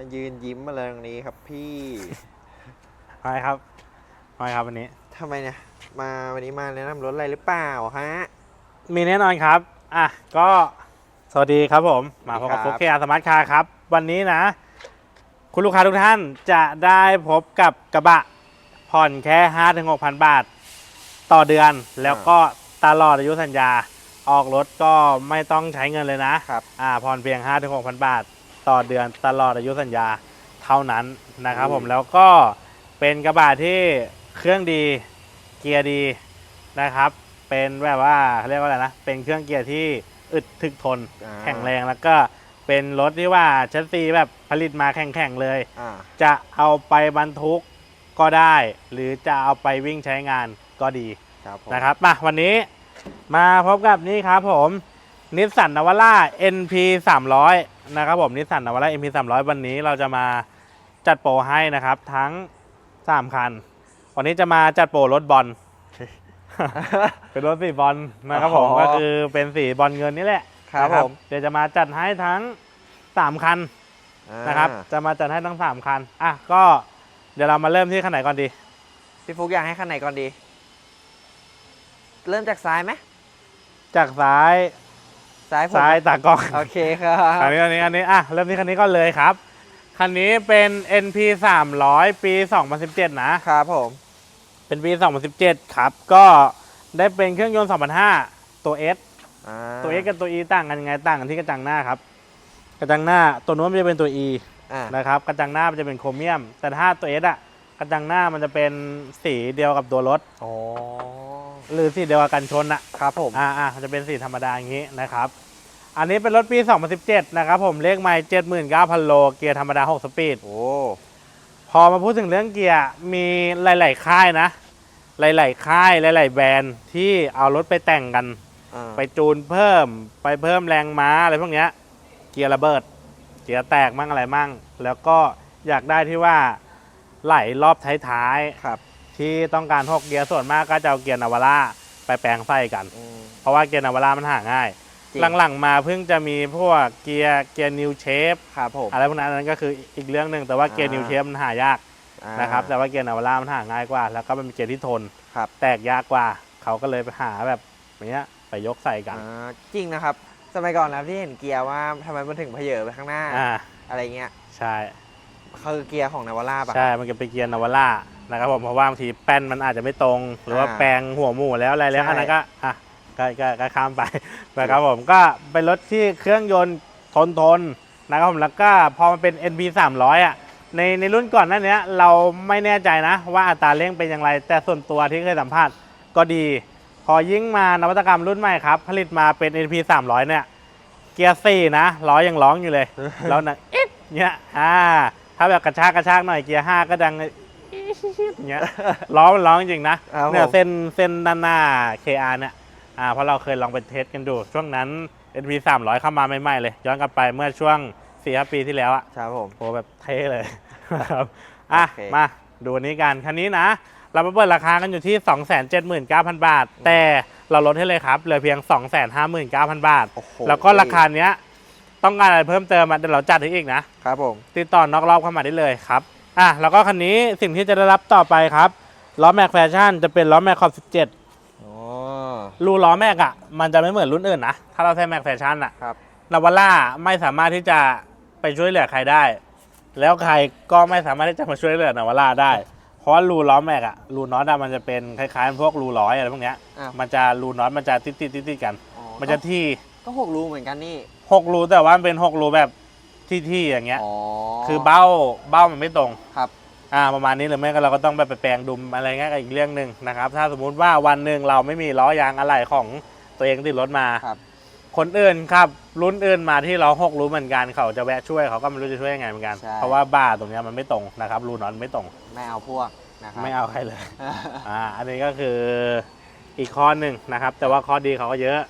มายืนยิ้มมาเลยตรงนี้ครับพี่ไปครับไปครับวันนี้ทำไมเนี่ย มาวันนี้มาแนะนำรถอะไรหรือเปล่าฮะ มีแน่นอนครับ อะ ก็ สวัสดีครับผม มาพบกับสวัฟุสกดีเคีครัยบสมาร์ทคาร์ครับ วันนี้นะ คุณลูกค้าทุกท่านจะได้พบกับกระบะ ผ่อนแค่ 5-6,000 บาท ต่อเดือน แล้วก็ตลอดอายุสัญญา ออกรถก็ไม่ต้องใช้เงินเลยนะครับ อ่า ผ่อนเพียง 5-6,000 บาท ต่อเดือนตลอดอายุสัญญาเท่านั้นนะครับอืมผมแล้วก็เป็นกระบะที่เครื่องดีเกียร์ดีนะครับ เป็นแบบว่าเรียกว่าอะไรนะเป็นเครื่องเกียร์ที่อึดถึกทนอ่า แข็งแรงแล้วก็เป็นรถที่ว่าชัสซีแบบผลิตมาแข็งๆเลย อ่าจะเอาไปบรรทุกก็ได้ หรือจะเอาไปวิ่งใช้งานก็ดี ครับผมนะครับมาวันนี้มาพบกับนี่ครับผมนิสสันนวาร่า NP 300 นะครับผมนิสสันนวาร่า NP 300 วันนี้เราจะมาจัดโปรให้นะครับ ทั้ง 3 คัน วันนี้จะมาจัดโปรรถบอลเป็นรถสีบอลนะครับผมอ๋อก็คือเป็นสีบอลเงินนี่แหละครับนะผมเดี๋ยวจะมาจัดให้ทั้ง 3 คันอ่านะครับ จะมาจัดให้ทั้ง 3 คัน อะก็เดี๋ยวเรามาเริ่มที่คันไหนก่อนดีพี่ฟุกอยากให้คันไหนก่อนดี เริ่มจากซ้ายไหมจากซ้าย ซ้ายผมซ้ายตากล้อง โอเคครับอันนี้อันนี้อันนี้อะเริ่มที่คันนี้ก่อนเลยครับ คันนี้เป็น NP 300 ปี 2017 นะ ครับผม เป็นปี 2017 ครับ ก็ได้เป็นเครื่องยนต์ 2005 ตัว S อ่าตัว S กับตัว E ต่างกันยังไงต่างกันที่กระจังหน้าครับ กระจังหน้าตัวนู้นมันจะเป็นตัว E อ่านะครับ กระจังหน้ามันจะเป็นโครเมียม แต่ถ้าตัว S อะกระจังหน้ามันจะเป็นสีเดียวกับตัวรถโอ้ หรือสีเดียวกับกันชนอะครับผมอ่าอ่ามันจะเป็นสีธรรมดาอย่างนี้นะครับ อันนี้เป็นรถปี 2017 นะครับผมเลขไมล์79,000โลเกียร์ธรรมดา6สปีดโอ้พอมาพูดถึงเรื่องเกียร์มีหลาย ๆ ค่ายนะ หลาย ๆ ค่ายหลาย ๆ แบรนด์ที่เอารถไปแต่งกันอ่าไปจูนเพิ่มไปเพิ่มแรงม้าอะไรพวกเนี้ยเกียร์ระเบิด เกียร์แตกมั่งอะไรมั่ง แล้วก็อยากได้ที่ว่าไหลรอบท้ายครับๆ ที่ต้องการหกเกียร์ส่วนมากก็จะเอาเกียร์นาวาร่าไปแปลงไส้กัน อืม เพราะว่าเกียร์นาวาร่ามันหาง่าย จริง หลังๆมาเพิ่งจะมีพวกเกียร์เกียร์นิวเชฟครับผม อะไรพวกนั้นอันนั้นก็คืออีกเรื่องหนึ่งแต่ว่าเกียร์อ่านิ นิวเชฟมันหายากอ่า นะครับแต่ว่าเกียร์นาวาร่ามันหาง่ายกว่า แล้วก็มันเป็นเกียร์ที่ทน ครับ แตกยากกว่า เขาก็เลยไปหาแบบเนี้ยไปยกใส่กันอ่าจริงนะครับ สมัยก่อนนะที่เห็นเกียร์ว่าทำไมมันถึงเพเยอไปข้างหน้า อ่าอะไรเงี้ย ใช่ คือเกียร์ของนาวาร่าปะใช่ มันจะเป็นเกียร์นาวาร่านะครับผมเพราะว่าบางทีแป้นมันอาจจะไม่ตรง หรือว่าอ่าแปลงหัวหมู่แล้วอะไรแล้วใช่ อันนั้นก็อะก็ก็ก็ข้ามไป นะครับผมก็เป็นรถที่เครื่องยนต์ทนทนนะครับผมแล้วก็พอมันเป็น NB 300อะในในรุ่นก่อนหนั้นเนี้ยเราไม่แน่ใจนะว่าอัตราเร่งเป็นอย่างไร แต่ส่วนตัวที่เคยสัมภาษณ์ก็ดี พอยิ่งมานวัตกรรมรุ่นใหม่ครับ ผลิตมาเป็น NP 300เนี่ย เกียร์สี่นะล้อยังร้องอยู่เลย แล้วนะเอ๊ะเนี้ยอ่า ถ้าแบบกระชากกระชากหน่อยเกียร์ห้าก็ดังเนี้ยร้องมันร้องจริงนะครับเนี่ยผมเส้นเส้นด้านหน้า KR เนี่ยอ่าเพราะเราเคยลองไปเทสกันดู ช่วงนั้น NP 300 เข้ามาใหม่ๆเลย ย้อนกลับไปเมื่อช่วง4ีหปีที่แล้วอะครับผมโหแบบเท่เลยนะครับอะโอเคมาดูอันนี้กันคันนี้นะ เรามาเปิดราคากันอยู่ที่ 279,000 บาท แต่เราลดให้เลยครับเหลือเพียง 259,000 บาทโอ้โหแล้วก็ราคาเนี้ย ต้องการอะไรเพิ่มเติมอะเดี๋ยวเราจัดให้อีกนะ ครับผม ติดต่อนอกรอบเข้ามาได้เลยครับ อะ แล้วก็คันนี้สิ่งที่จะได้รับต่อไปครับล้อแม็กแฟชั่นจะเป็นล้อแม็กขอบ17อ๋อรูล้อแม็กอะมันจะไม่เหมือนรุ่นอื่นนะ ถ้าเราใช้แม็กแฟชั่นอะครับ นาวาร่าไม่สามารถที่จะไปช่วยเหลือใครได้ แล้วใครก็ไม่สามารถที่จะมาช่วยเหลือนาวาร่าได้ เพราะว่ารูล้อแม็กอะรูน็อตอะมันจะเป็นคล้ายๆพวกรูร้อยอะไรพวกเนี้ยอ้าวมันจะรูน็อตมันจะติดติดติดติดๆกัน อ๋อมันจะที่ ก็หกรูเหมือนกันนี่หกรูแต่ว่ามันเป็นหกรูแบบที่ๆอย่างเงี้ย อ๋อคือเบ้าเบ้ามันไม่ตรง ครับ อ่าประมาณนี้หรือไม่ก็เราก็ต้องไปแปลงดุมอะไรเงี้ยก็อีกเรื่องหนึ่งนะครับ ถ้าสมมุติว่าวันหนึ่งเราไม่มีล้อยางอะไหล่ของตัวเองติดรถมาครับ คนอื่นครับรุ่นอื่นมาที่ล้อหกรู้เหมือนกันเขาจะแวะช่วยเขาก็ไม่รู้จะช่วยยังไงเหมือนกัน ใช่ เพราะว่าบ้าตรงเนี้ยมันไม่ตรงนะครับรูน็อตไม่ตรง ไม่เอาพวกนะครับ ไม่เอาใครเลย อ่าอันนี้ก็คืออีกข้อหนึ่งนะครับ แต่ว่าข้อดีเขาก็เยอะ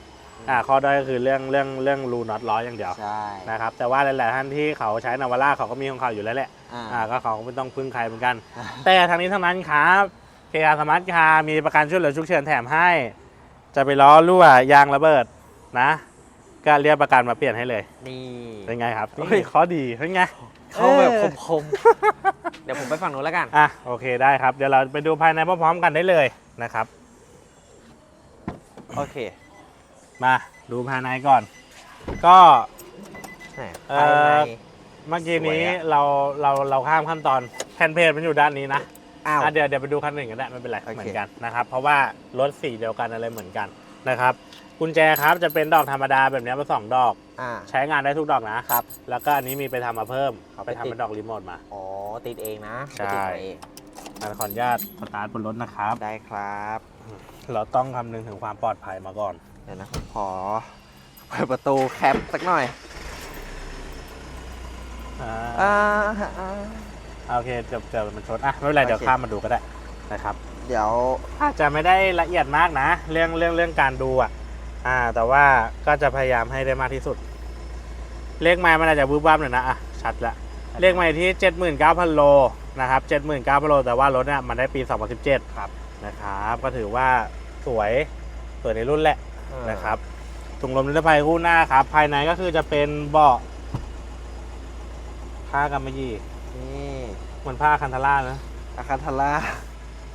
อ่าข้อด้อยก็คือเรื่องเรื่องเรื่องรูน็อตล้ออย่างเดียวใช่นะครับแต่ว่าหลาย ๆ ท่านที่เขาใช้นาวาร่าเขาก็มีของเขาอยู่แล้วแหละอ่าอ่าก็เขาก็ไม่ต้องพึ่งใครเหมือนกัน แต่ทางนี้ทางนั้นครับเคียร์สมาร์ทคาร์มีประกันช่วยเหลือฉุกเฉินแถมให้ จะไปล้อรั่วยางระเบิดนะ ก็เรียกประกันมาเปลี่ยนให้เลยนี่เป็นไงครับเฮ้ยนี่ข้อดีเป็นไงเข้าแบบเออคมๆ เดี๋ยวผมไปฝั่งนู้นแล้วกัน อะโอเคได้ครับ เดี๋ยวเราไปดูภายในพร้อมๆกันได้เลยนะครับ โอเค มาดูภายในก่อน ก็ แหมเอ่ภายใน อ เมื่อกี้นี้สวยอะ เราเราเราข้ามขั้นตอนแผ่นเพจมันอยู่ด้านนี้นะอ้าว อะเดี๋ยวเดี๋ยวไปดูคันหนึ่งกันได้ไม่เป็นไรโอเค เหมือนกันนะครับ เพราะว่ารถสีเดียวกันอะไรเหมือนกันนะครับ กุญแจครับจะเป็นดอกธรรมดาแบบนี้มาสองดอก อ่า ใช้งานได้ทุกดอกนะครับ แล้วก็อันนี้มีไปทำมาเพิ่มเอาไปไปทำติดเป็นดอกรีโมทมา อ๋อ ติดเองนะใช่ ไปติดมาเองอะขออนุญาตสตาร์ทบนรถนะครับ ได้ครับ เราต้องคำนึงถึงความปลอดภัยมาก่อนเดี๋ยวนะผมขอเปิดประตูแคปสักหน่อยอ่าอ่าอ่า โอเคเดี๋ยวเดี๋ยวมันชนอะไม่เป็นไรโอเคเดี๋ยวข้ามมาดูก็ได้นะครับ เดี๋ยว อาจจะไม่ได้ละเอียดมากนะ เรื่องเรื่องเรื่องการดูอะอ่า แต่ว่าก็จะพยายามให้ได้มากที่สุด เลขไม้มันอาจจะบูบบ้ามหน่อยนะอะชัดละเลขไม้ที่ 79,000 โลนะครับ79,000 โล แต่ว่ารถเนี่ยมันได้ปี 2017 ครับนะครับ ก็ถือว่าสวยสวยในรุ่นแหละเออ นะครับถุงลมนิรภัยคู่หน้าครับ ภายในก็คือจะเป็นเบาะผ้ากำมะหยี่นี่เหมือนผ้าคันทาร่านะอาคาทาร่า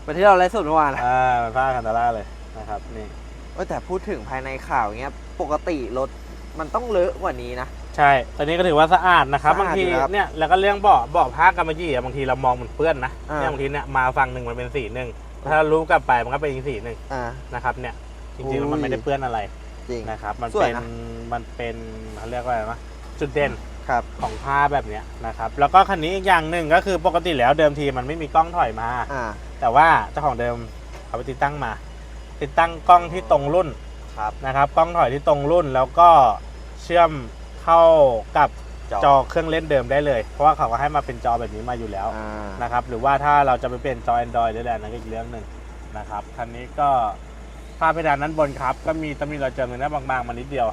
วันที่เราไลฟ์สดเมื่อวานอะอ่าเหมือนผ้าคันทาร่าเลยนะครับ นี่ เอ้ยแต่พูดถึงภายในข่าวเงี้ยปกติรถมันต้องเลอะกว่านี้นะ ใช่ ตอนนี้ก็ถือว่าสะอาดนะครับ สะบางอาดทีอยู่นะครับเนี่ยแล้วก็เรื่องเบาะเบาะผ้ากำมะหยี่อะบางทีเรามองมันเปื้อนนะอ่า เนี่ยบางทีเนี่ยมาฝั่งหนึ่งมันเป็นสีหนึ่งถ้าเรารู้กลับไปมันก็เป็นอีกสีหนึ่งอ่านะครับเนี่ย จริงๆแล้วมันอุ้ยไม่ได้เปื้อนอะไรจริง นะครับมันสวยเป็นนะ มันเป็นเขาเรียกว่าอะไรนะจุดเด่นครับ ของผ้าแบบเนี้ยนะครับแล้วก็คันนี้อีกอย่างหนึ่งก็คือปกติแล้วเดิมทีมันไม่มีกล้องถอยมา อ่า แต่ว่าเจ้าของเดิมเขาไปติดตั้งมา ติดตั้งกล้องที่ตรงรุ่นครับ นะครับ กล้องถอยที่ตรงรุ่นแล้วก็เชื่อมเข้ากับจอจอเครื่องเล่นเดิมได้เลย เพราะว่าเขาก็ให้มาเป็นจอแบบนี้มาอยู่แล้วอ่านะครับหรือว่าถ้าเราจะไปเปลี่ยนจอ Android หรืออะไรนั่นก็อีกเรื่องหนึ่งนะครับคันนี้ก็ ฝ้าเพดานนั้นบนครับ ก็มีตำหนิรอยเจอเงินหน้าบางๆมานิดเดียว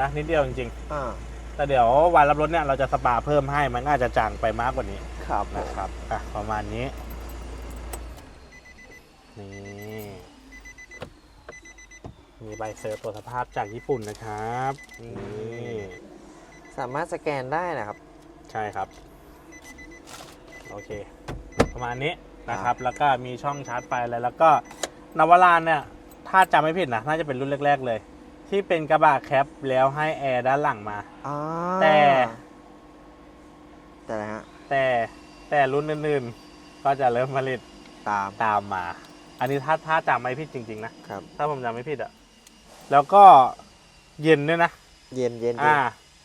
นะนิดเดียวจริงอ่าๆแต่เดี๋ยววันรับรถเนี่ยเราจะสปาเพิ่มให้มันก็อาจจะจางไปมากกว่านี้ครับนะครับอะประมาณนี้นี่มีใบเซอร์ตรวจสภาพจากญี่ปุ่นนะครับนี่สามารถสแกนได้นะครับ ใช่ครับโอเค ประมาณนี้นะครับ แล้วก็มีช่องชาร์จไฟอะไรแล้วก็นวารานเนี่ย ถ้าจำไม่ผิดนะน่าจะเป็นรุ่นแรก ๆ เลย ที่เป็นกระบะแคปแล้วให้แอร์ด้านหลังมา อ่าแต่ แต่อะไรฮะ แต่แต่รุ่นอื่นๆ ก็จะเริ่มผลิตตาม ตามมา อันนี้ถ้าถ้าจำไม่ผิดจริง ๆ นะ ครับ ถ้าผมจำไม่ผิดอะแล้วก็เย็นด้วยนะ เย็นเย็นอ่า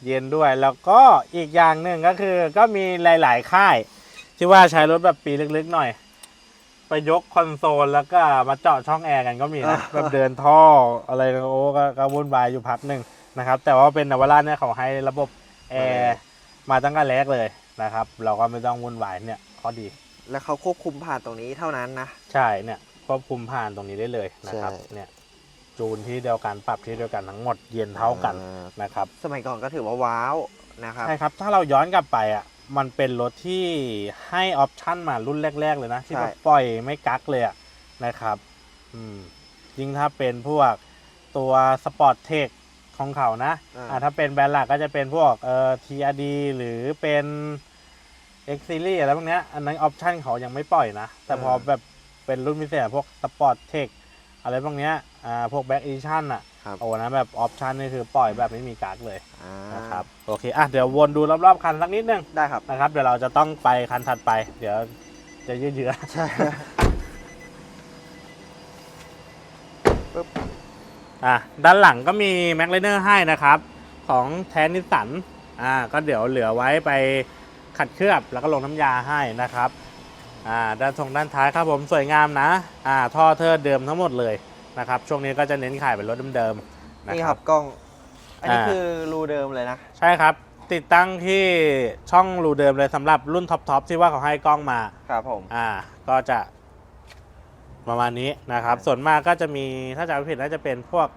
เย็นด้วย แล้วก็อีกอย่างหนึ่งก็คือ ก็มีหลาย ๆ ค่าย ที่ว่าใช้รถแบบปีลึกๆหน่อย ไปยกคอนโซลแล้วก็มาเจาะช่องแอร์กันก็มีนะแบบเดินท่ออะไรก็โอ้ก็ก็วุ่นวายอยู่พักหนึ่งนะครับ แต่ว่าเป็นนวาร่าเนี่ยเขาให้ระบบแอร์มาตั้งแต่แรกเลยนะครับ เราก็ไม่ต้องวุ่นวายเนี่ยข้อดี แล้วเขาควบคุมผ่านตรงนี้เท่านั้นนะ ใช่เนี่ยควบคุมผ่านตรงนี้ได้เลยนะครับใช่ เนี่ยจูนที่เดียวกันปรับที่เดียวกันทั้งหมดเย็นเท่ากันอ่านะครับ สมัยก่อนก็ถือว่าว้าวนะครับ ใช่ครับ ถ้าเราย้อนกลับไปอะ มันเป็นรถที่ให้ออปชั่นมารุ่นแรก ๆ เลยนะ ที่ใช่แบบปล่อยไม่กักเลยอะนะครับ อืมยิ่งถ้าเป็นพวกตัวสปอร์ตเทคของเขานะอ่าอ่าถ้าเป็นแบรนด์หลักก็จะเป็นพวกเอ่อ TRD หรือเป็น X Series อะไรพวกเนี้ยอันนั้นออปชั่นเขายังไม่ปล่อยนะ แต่พอแบบเป็นรุ่นพิเศษพวกสปอร์ตเทคอะไรพวกเนี้ยอ่าพวกแบ็กอีชั่นอะ ครับ โอ้นะแบบออปชั่นนี่คือปล่อยแบบไม่มีกักเลยอ่านะครับโอเคอะเดี๋ยววนดูรอบๆคันสักนิดนึงได้ครับ นะครับ เดี๋ยวเราจะต้องไปคันถัดไป เดี๋ยวจะยืดเยื้อใช่อะด้านหลังก็มีแม็กเลเนอร์ให้นะครับ ของแทนนิสสันอ่าก็เดี๋ยวเหลือไว้ไปขัดเคลือบแล้วก็ลงน้ำยาให้นะครับอ่าด้านทรงด้านท้ายครับผมสวยงามนะอ่าท่อเทอร์เดิมทั้งหมดเลย นะครับ ช่วงนี้ก็จะเน้นขายเป็นรถเดิมๆนะนี่คครัรับบกล้อง อันนี้อ่าคือรูเดิมเลยนะ ใช่ครับ ติดตั้งที่ช่องรูเดิมเลยสำหรับรุ่นท็อปๆที่ว่าเขาให้กล้องมา ครับผม อ่าก็จะประมาณนี้นะครับ ส่วนมากก็จะมีถ้าจำไม่ผิดน่าจะเป็นพวก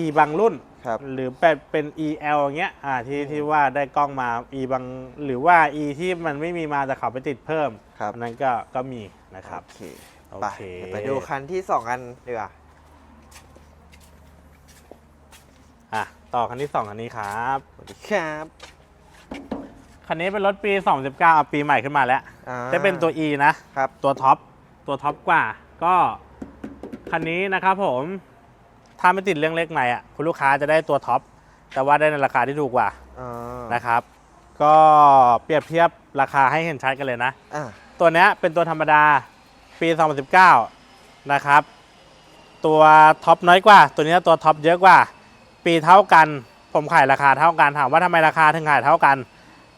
e บางรุ่น ครับ หรือเป็นเป็น EL อย่างเงี้ยอ่าที่ที่ว่าได้กล้องมา e บางหรือว่า e ที่มันไม่มีมาแต่เขาไปติดเพิ่มครับ อันนั้นก็ก็มีนะครับ โอเค โอไปเคเดี๋ยวไปดูคันที่สองกันดีกว่าอะต่อคันที่สองคันนี้ครับสวัสดีครับคันนี้เป็นรถปี 2019เอาปีใหม่ขึ้นมาแล้วอ่าจะเป็นตัว E นะครับตัวท็อปตัวท็อปกว่า ก็คันนี้นะครับผมถ้าไม่ติดเรื่องเลขใหม่อะคุณลูกค้าจะได้ตัวท็อปแต่ว่าได้ในราคาที่ถูกกว่าอ่านะครับ ก็เปรียบเทียบราคาให้เห็นชัดกันเลยนะอ่าตัวเนี้ยเป็นตัวธรรมดา ปี 2019 นะครับ ตัวท็อปน้อยกว่า ตัวเนี้ยตัวท็อปเยอะกว่า ปีเท่ากัน ผมขายราคาเท่ากันถามว่าทำไมราคาถึงขายเท่ากัน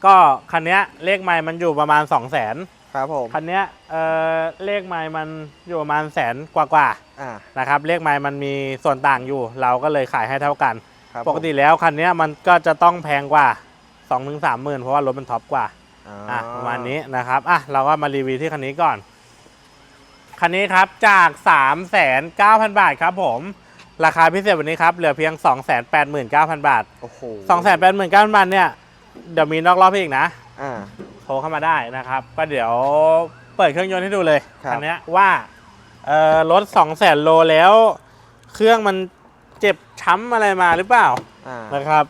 ก็คันเนี้ยเลขไม้มันอยู่ประมาณ 2 0 0 0 0นครับผมคันเนี้ยเอ่อเลขไม้มันอยู่ประมาณแสนกว่ากว่าอ่าๆนะครับ เลขไม้มันมีส่วนต่างอยู่ เราก็เลยขายให้เท่ากัน ครับปกติแล้วคันเนี้ยมันก็จะต้องแพงกว่า 2-3 หมื่นเพราะว่ารถมันท็อปกว่า อ่า อะประมาณนี้นะครับ อะ เราก็มารีวิวที่คันนี้ก่อน คันนี้ครับจาก 3 9 0 0 0 บาทครับผม ราคาพิเศษวันนี้ครับ เหลือเพียง 289,000 บาท โอ้โห289,000 บาทเนี่ย เดี๋ยวมีนอกรอบให้อีกนะ อ่า โทรเข้ามาได้นะครับ ก็เดี๋ยวเปิดเครื่องยนต์ให้ดูเลยครับคันเนี้ยว่าเอ่อรถ200,000โลแล้ว เครื่องมันเจ็บช้ำอะไรมาหรือเปล่าอ่านะครับ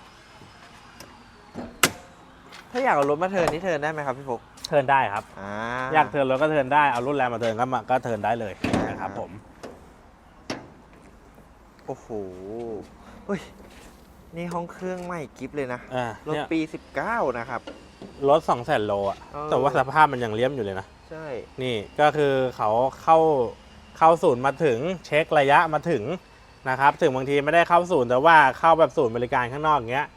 ถ้าอยากเอารถมาเทิร์นนี่เทิร์นได้ไหมครับพี่ฟุก เทิร์นได้ครับ อ่า อยากเทิร์นรถก็เทิร์นได้เอารุ่นแรงมาเทิร์นก็มาก็เทิร์นได้เลยนะครับผม โอ้โหเฮ้ย นี่ห้องเครื่องใหม่กิฟเลยนะ อ่ารถเนี่ยปี 19 นะครับ รถสองแสนโลอะ เออ แต่ว่าสภาพมันยังเลี้ยมอยู่เลยนะ ใช่ นี่ก็คือเขาเข้าเข้าศูนย์มาถึงเช็คระยะมาถึงนะครับ ถึงบางทีไม่ได้เข้าศูนย์แต่ว่าเข้าแบบศูนย์บริการข้างนอกอย่างเงี้ย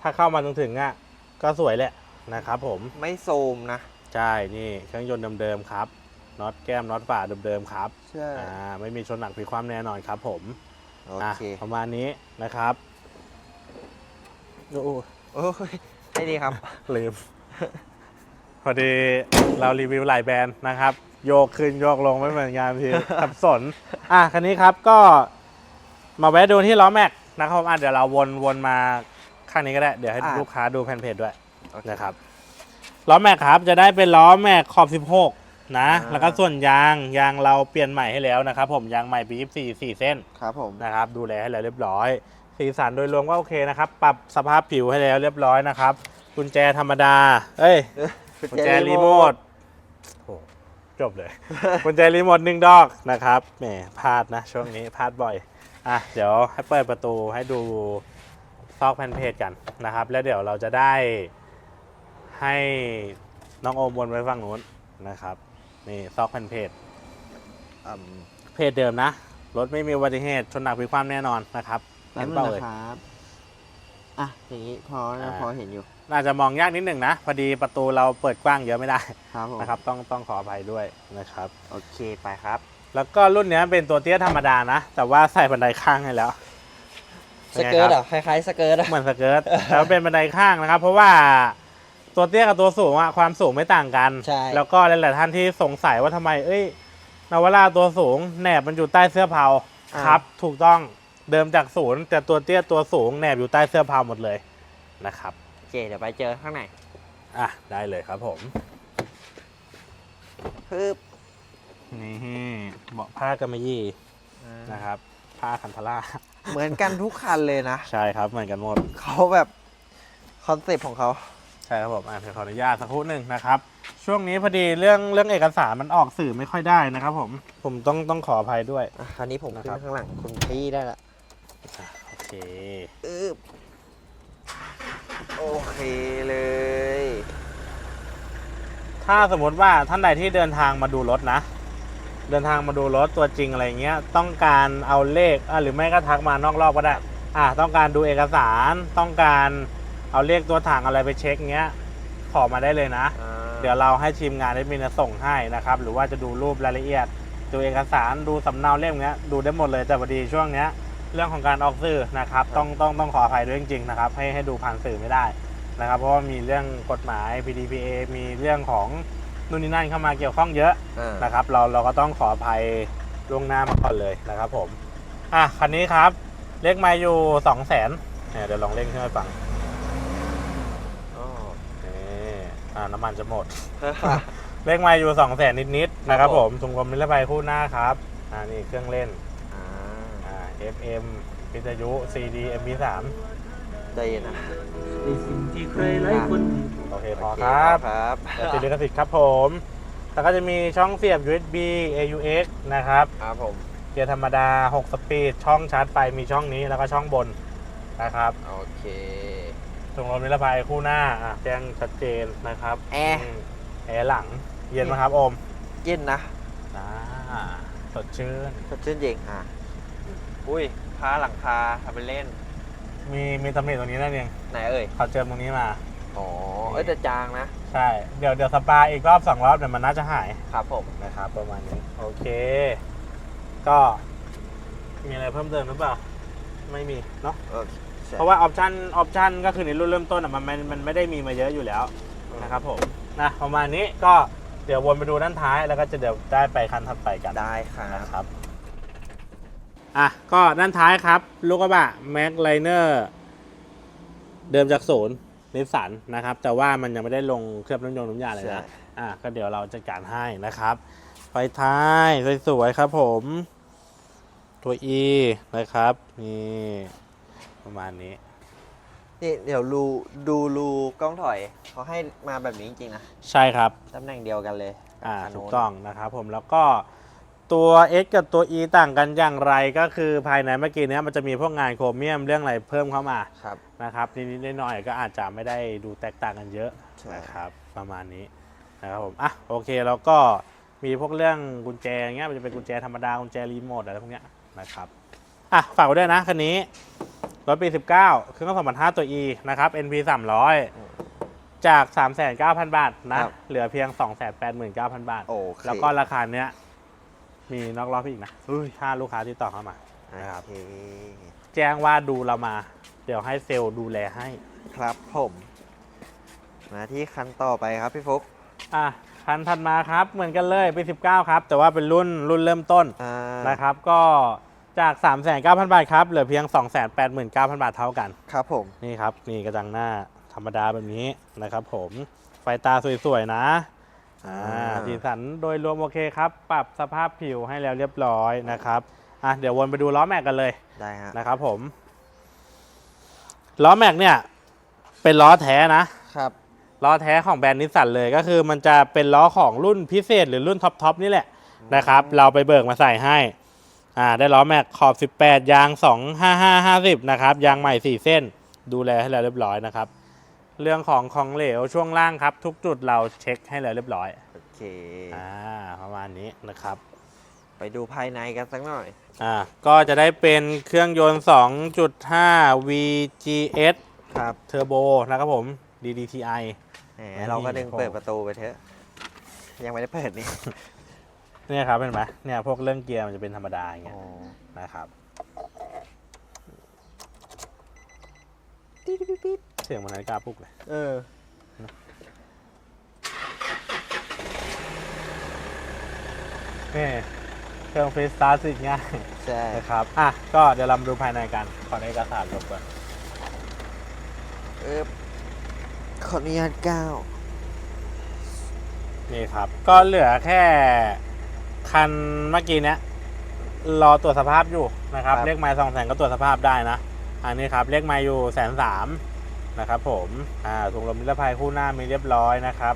ถ้าเข้ามาถึงถึงๆอะก็สวยแหละนะครับผม ไม่โซมนะ ใช่นี่เครื่องยนต์เดิมๆครับน็อตแก้มน็อตฝาเดิมๆครับใช่อ่าไม่มีชนหนักพลิกความแน่นอนครับ ผมโออะเคประมาณนี้นะครับโอ้โหโอ้ยให้ดีครับลืมพอดีเรารีวิวหลายแบรนด์นะครับ โยกขึ้นโยกลงไม่เหมือนกันพี่สับสน อะคันนี้ครับก็มาแวะดูที่ล้อแม็กนะครับอะเดี๋ยวเราวนวนมาข้างนี้ก็ได้ เดี๋ยวให้อะลูกค้าดูแผ่นเพจด้วยโอเคนะครับ ล้อแม็กครับจะได้เป็นล้อแม็กขอบ 16 นะอ่าแล้วก็ส่วนยางยางเราเปลี่ยนใหม่ให้แล้วนะครับผมยางใหม่ปี24 4เส้นครับผมนะครับดูแลให้แล้วเรียบร้อย สีสันโดยรวมก็โอเคนะครับ ปรับสภาพผิวให้แล้วเรียบร้อยนะครับ กุญแจธรรมดา เอ้ย กุญแจรีโมทโอ้จบเลย กุญแจรีโมทหนึ่งดอกนะครับแหมพลาดนะ ช่วงนี้พลาดบ่อยอะเดี๋ยวให้เปิดประตูให้ดูซอกแผ่นเพจกันนะครับ แล้วเดี๋ยวเราจะได้ ให้น้องโอมวนไว้ฝั่งนู้นนะครับ นี่ซอกแผ่นเพจอืมเพจเดิมนะ รถไม่มีอุบัติเหตุชนหนักพลิกความแน่นอนนะครับแป๊บเห็นนึเปล่างเลยนะครับอะอย่างนี้พอนะอ่าพอเห็นอยู่ น่าจะมองยากนิดหนึ่งนะ พอดีประตูเราเปิดกว้างเยอะไม่ได้ครับผมนะครับ ต้องต้องขออภัยด้วยนะครับ โอเคไปครับ แล้วก็รุ่นเนี้ยเป็นตัวเตี้ยธรรมดานะ แต่ว่าใส่บันไดข้างให้แล้วสเกิร์ตเหรอคล้ายๆสเกิร์ตอะเหมือนสเกิร์ตแต่ว่าเป็นบันไดข้างนะครับ เพราะว่า ตัวเตี้ยกับตัวสูงอะความสูงไม่ต่างกัน ใช่ แล้วก็หลายๆท่านที่สงสัยว่าทำไม เอ้ยนาวาร่าตัวสูงแหนบมันอยู่ใต้เสื้อเผาครับ ถูกต้องเดิมจากศูนย์แต่ตัวเตี้ยตัวสูงแหนบอยู่ใต้เสื้อเผาหมดเลยนะครับโอเคเดี๋ยวไปเจอข้างในอะได้เลยครับผมปึ๊บนี่เบาะผ้ากำมะยี่นะครับ ผ้าคันธล่า เหมือนกันทุกคันเลยนะ ใช่ครับเหมือนกันหมด เขาแบบ คอนเซปต์ของเขา ใช่ครับผมอะเดี๋ยวขออนุญาตสักครู่หนึ่งนะครับ ช่วงนี้พอดีเรื่องเรื่องเอกสารมันออกสื่อไม่ค่อยได้นะครับผม ผมต้องต้องขออภัยด้วย อะคราวนี้ผมนะขึ้ครับนข้างหลังคุณพี่ได้ละอะโอเค อึบโอเคเลย ถ้าสมมติว่าท่านใดที่เดินทางมาดูรถนะ เดินทางมาดูรถตัวจริงอะไรเงี้ย ต้องการเอาเลขอะหรือไม่ก็ทักมานอกรอบก็ได้ อะต้องการดูเอกสาร ต้องการ เอาเลขตัวถังอะไรไปเช็คเงี้ย ขอมาได้เลยนะ อ่าเดี๋ยวเราให้ทีมงานได้มีนส่งให้นะครับ หรือว่าจะดูรูปรายละเอียด ดูเอกสารดูสำเนาเล่มเงี้ยดูได้หมดเลยแต่พอดีช่วงเนี้ย เรื่องของการออกสื่อนะครับต้องต้องต้องขออภัยด้วยจริงๆนะครับ ให้ให้ดูผ่านสื่อไม่ได้นะครับ เพราะว่ามีเรื่องกฎหมาย PDPA มีเรื่องของนู่นนี่นั่นเข้ามาเกี่ยวข้องเยอะ อ่านะครับเราเราก็ต้องขออภัยล่วงหน้ามาก่อนเลยนะครับผม อะคันนี้ครับ เลขไมาอยู่สองแสนเดี๋ยวลองเร่งขึ้นให้ฟัง อ๋อ นี่ อ่าน้ำมันจะหมด เลขไมาอยู่สองแสนนิดๆนะครับครับผผมมถุงลมนิรภัยคู่หน้าครับอ่านี่เครื่องเล่นอ่าอ่า FM วิทยุ CD MP3 ใจเย็นนะในสิ่งที่ใครหลายคนโอเคพอโอเคครับครับเดี๋ยวติดลิขสิทธิ์ครับผม แล้วก็จะมีช่องเสียบ USB AUX นะครับครับผมเกียร์ธรรมดา 6 สปีด ช่องชาร์จไฟมีช่องนี้แล้วก็ช่องบนนะครับ โอเค ถุงลมนิรภัยคู่หน้าอะแจ้งชัดเจนนะครับแอร์ มแอร์หลัง เย็นไหมครับโอมเย็นนะอ่าสดชื่น สดชื่นจริงอะอุ้ยผ้าหลังคาทำเป็นเล่น มีมีตำหนิตรงนี้นั่นเองไหนเอ่ยเขาเจิมตรงนี้มา อ๋อเอ้ยแต่จางนะ ใช่ เดี๋ยวเดี๋ยวสปาอีกรอบสองรอบเดี๋ยวมันน่าจะหายครับผม นะครับ ประมาณนี้ โอเค ก็ มีอะไรเพิ่มเติมหรือเปล่า ไม่มีเนาะโอเคใช่ เพราะว่าออปชันออปชันก็คือในรุ่นเริ่มต้นอะมันมันมันไม่ได้มีมาเยอะอยู่แล้วนะครับผมนะประมาณนี้ก็เดี๋ยววนไปดูด้านท้ายแล้วก็จะเดี๋ยวได้ไปคันถัดไปกันได้ครับนะครับอะก็ด้านท้ายครับ ลูกกระบะแม็กไลเนอร์เดิมจากศูนย์นิสสันนะครับ แต่ว่ามันยังไม่ได้ลงเคลือบน้ำยงน้ำยาเลยใช่นะอะก็เดี๋ยวเราจัดการให้นะครับไฟท้ายสวยๆครับผม ตัว E นะครับนี่ ประมาณนี้ นี่เดี๋ยวรูดูรูกล้องถอยเขาให้มาแบบนี้จริงๆนะใช่ครับ ตำแหน่งเดียวกันเลยอ่าคันถูโน้กนต้องนะครับผมแล้วก็ตัว X กับตัว E ต่างกันอย่างไรก็คือภายในเมื่อกี้เนี้ยมันจะมีพวกงานโครเมียมเรื่องอะไรเพิ่มเข้ามาครับ นะครับนิดๆหน่อยๆก็อาจจะไม่ได้ดูแตกต่างกันเยอะใช่ นะครับประมาณนี้นะครับผมอะโอเคแล้วก็มีพวกเรื่องกุญแจอย่างเงี้ยมันจะเป็นกุญแจธรรมดากุญแจรีโมทอะไรพวกเนี้ยนะครับอะฝากไว้ด้วยนะคันนี้ รถปี 19 เครื่อง2005ตัว E นะครับ NP 300 จาก 3,900 บาทนะ ครับเหลือเพียง 289,000 บาท โอเค แล้วก็ราคาเนี้ย มีนอกรอบให้อีกนะอุ้ยถ้าลูกค้าที่ต่อเข้ามา นะครับ โอเคแจ้งว่าดูเรามา เดี๋ยวให้เซลล์ดูแลให้ ครับผม มาที่คันต่อไปครับพี่ฟุกอะคันถัดมาครับ เหมือนกันเลยปี 19 ครับ แต่ว่าเป็นรุ่นรุ่นเริ่มต้นอ่านะครับ ก็ จาก 3,900 บาทครับ เหลือเพียง 289,000 บาทเท่ากัน ครับผม นี่ครับ นี่กระจังหน้าธรรมดาแบบนี้นะครับผม ไฟตาสวยๆนะอ่าอ่า สีสันโดยรวมโอเคครับ ปรับสภาพผิวให้แล้วเรียบร้อยนะครับ อะ เดี๋ยววนไปดูล้อแม็กกันเลย ได้ฮะ นะครับผม ล้อแม็กเนี่ย เป็นล้อแท้นะ ครับ ล้อแท้ของแบรนด์นิสสันเลยก็คือมันจะเป็นล้อของรุ่นพิเศษหรือรุ่นท็อปทอปนี่แหละนะครับ เราไปเบิกมาใส่ให้ อ่าได้ล้อแม็กขอบ 18 ยาง 25550 นะครับ ยางใหม่ 4 เส้น ดูแลให้แล้วเรียบร้อยนะครับ เรื่องของของเหลวช่วงล่างครับ ทุกจุดเราเช็คให้แล้วเรียบร้อย โอเค อ่าประมาณนี้นะครับ ไปดูภายในกันสักหน่อย อ่าก็จะได้เป็นเครื่องยนต์ 2.5 VGS ครับ เทอร์โบนะครับผม DDTI แหมนี่เราก็ดึงโอ้เปิดประตูไปเถอะ ยังไม่ได้เปิดนี่ เนี่ยครับเห็นไหมเนี่ยพวกเรื่องเกียร์มันจะเป็นธรรมดาอย่างเงี้ยอ๋อนะครับปี๊ดปี๊ดปี๊ดเสียงเหมันนาฬิกาปลุกเลย เออ นี่เครื่องฟรีสตาร์ทสิง่าย ใช่ นะครับ อะ ก็เดี๋ยวเรามาดูภายในกัน ขอเอกสารลบก่อนเออขออนุญาตก้าว นี่ครับ ก็เหลือแค่ คันเมื่อกี้เนี้ยรอตรวจสภาพอยู่นะครับเลขไม้สองแสนก็ตรวจสภาพได้นะ อันนี้ครับเลขไม้อยู่แสนสามนะครับ ผมอ่าถุงลมนิรภัยคู่หน้ามีเรียบร้อยนะครับ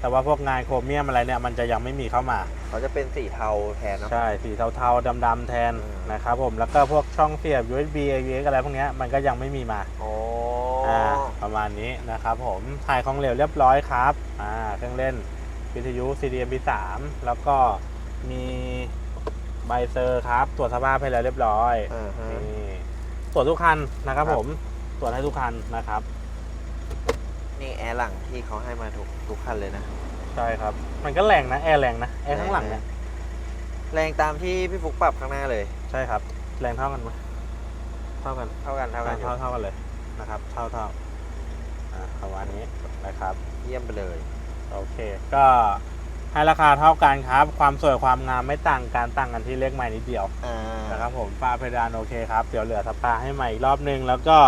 แต่ว่าพวกงานโครเมียมอะไรเนี่ยมันจะยังไม่มีเข้ามา เขาจะเป็นสีเทาแทนเนาะ ใช่ สีเทาๆดำๆแทนอืม นะครับผมแล้วก็พวกช่องเสียบ USB AVX อะไรพวกเนี้ยมันก็ยังไม่มีมาโอ้อ่าประมาณนี้นะครับผมถ่ายของเหลวเรียบร้อยครับอ่าเครื่องเล่นวิทยุ CDMP3 แล้วก็ มีใบเซอร์ครับ ตรวจสภาพให้แล้วเรียบร้อยอ่าฮะ นี่ตรวจทุกคันนะครับครับ ผม ตรวจให้ทุกคันนะครับ นี่แอร์หลังที่เขาให้มาทุกทุกคันเลยนะใช่ครับ มันก็แรงนะ แอร์แรงนะ แอร์ข้างหลังเนี่ย แรงตามที่พี่ฟุกปรับข้างหน้าเลย ใช่ครับ แรงเท่ากันไหมเท่ากัน เท่ากันเท่ากันอยู่เท่าเท่ากันเลยนะครับ เท่าเท่าอ่าประมาณนี้นะครับ เยี่ยมไปเลย โอเค ก็ ให้ราคาเท่ากันครับ ความสวยความงามไม่ต่างกันต่างกันที่เลขใหม่นิดเดียวอ่านะครับผมฝ้าเพดานโอเคครับ เดี๋ยวเหลือสปาให้ใหม่อีกรอบนึง แล้วก็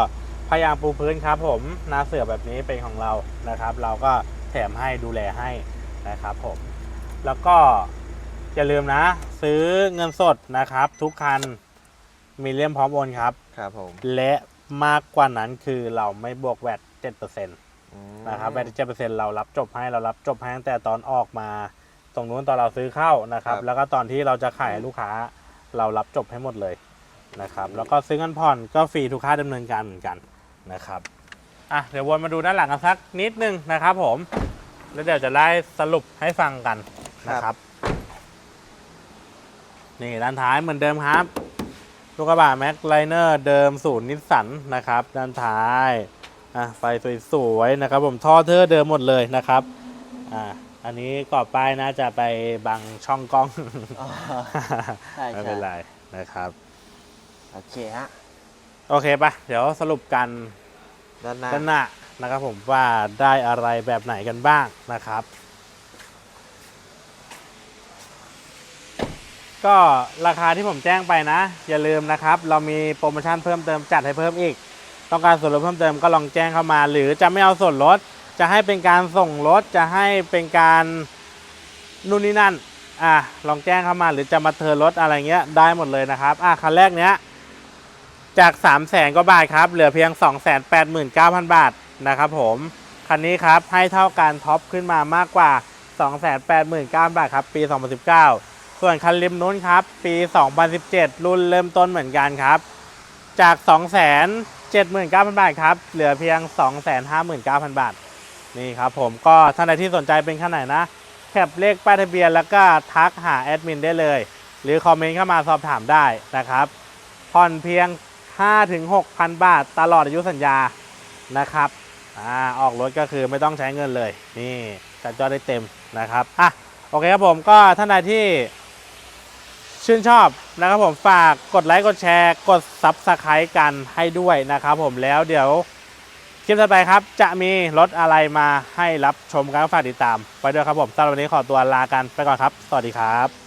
พยายามปูพื้นครับ ผมหน้าเสือแบบนี้เป็นของเรานะครับ เราก็แถมให้ดูแลให้นะครับผม แล้วก็อย่าลืมนะ ซื้อเงินสดนะครับ ทุกคันมีเลี่ยมพร้อมโอนครับ ครับผม และมากกว่านั้นคือเราไม่บวกแวด7%นะครับแวดเจ็ดเปอร์เซ็นต์เรารับจบให้เรารับจบให้ตั้งแต่ตอนออกมาตรงนู้นตอนเราซื้อเข้านะครับ ครับแล้วก็ตอนที่เราจะขายให้ลูกค้าเรารับจบให้หมดเลยนะครับ แล้วก็ซื้อเงินผ่อนก็ฟรีทุกค่าดำเนินการเหมือนกันนะครับอะเดี๋ยววนมาดูด้านหลังกันสักนิดนึงนะครับผม แล้วเดี๋ยวจะไล่สรุปให้ฟังกันนะครับนี่ด้านท้ายเหมือนเดิมครับ ลูกกระบะแม็กไลเนอร์เดิมศูนย์นิสสันนะครับ ด้านท้าย อะไฟสวยๆนะครับ ผมท่อเทอร์เดิมหมดเลยนะครับอ่าอันนี้กรอบป้ายน่าจะไปบังช่องกล้องอ๋อใช่ไม่ใช่เป็นไรนะครับ โอเคฮะโอเคปะเดี๋ยวสรุปกันด้านหน้าด้านหน้านะครับผมว่าได้อะไรแบบไหนกันบ้างนะครับ ก็ราคาที่ผมแจ้งไปนะ อย่าลืมนะครับ เรามีโปรโมชั่นเพิ่มเติมจัดให้เพิ่มอีก ต้องการส่วนลดเพิ่มเติมก็ลองแจ้งเข้ามา หรือจะไม่เอาส่วนลด จะให้เป็นการส่งรถ จะให้เป็นการนู่นนี่นั่น อะลองแจ้งเข้ามา หรือจะมาเทิร์นรถอะไรเงี้ยได้หมดเลยนะครับอะคันแรกเนี้ยจาก3 0 0แสนกว่าบาทครับ เหลือเพียง 2 8 9 0 0 0 บาทนะครับผม คันนี้ครับให้เท่ากันท็อปขึ้นมามากกว่า 2 8 9 0 0 0 บาทครับ ปี 2019 ส่วนคันริมนู้นครับ ปี 2017 รุ่นเริ่มต้นเหมือนกันครับ จาก2 7 9 0 0 0 บาทครับ เหลือเพียง 2 5 9 0 0 0 บาท นี่ครับผมก็ท่านใดที่สนใจเป็นขั้นไหนนะ แคปเลขป้ายทะเบียนแล้วก็ทักหาแอดมินได้เลย หรือคอมเมนต์เข้ามาสอบถามได้นะครับ ผ่อนเพียง5ถึง6,000 บาทตลอดอายุสัญญานะครับอ่าออกรถก็คือไม่ต้องใช้เงินเลย นี่จัดจอได้เต็มนะครับอะโอเคครับผมก็ท่านใดที่ ชื่นชอบนะครับผมฝากกดไลค์กดแชร์ กด s u b สไครต์กันให้ด้วยนะครับผมแล้วเดี๋ยวคลิปต่อไปครับ จะมีรถอะไรมาให้รับชมกันฝากติดตาม ไปด้วยครับผมสำหรับวันนี้ขอตัวลากันไปก่อนครับ สวัสดีครับ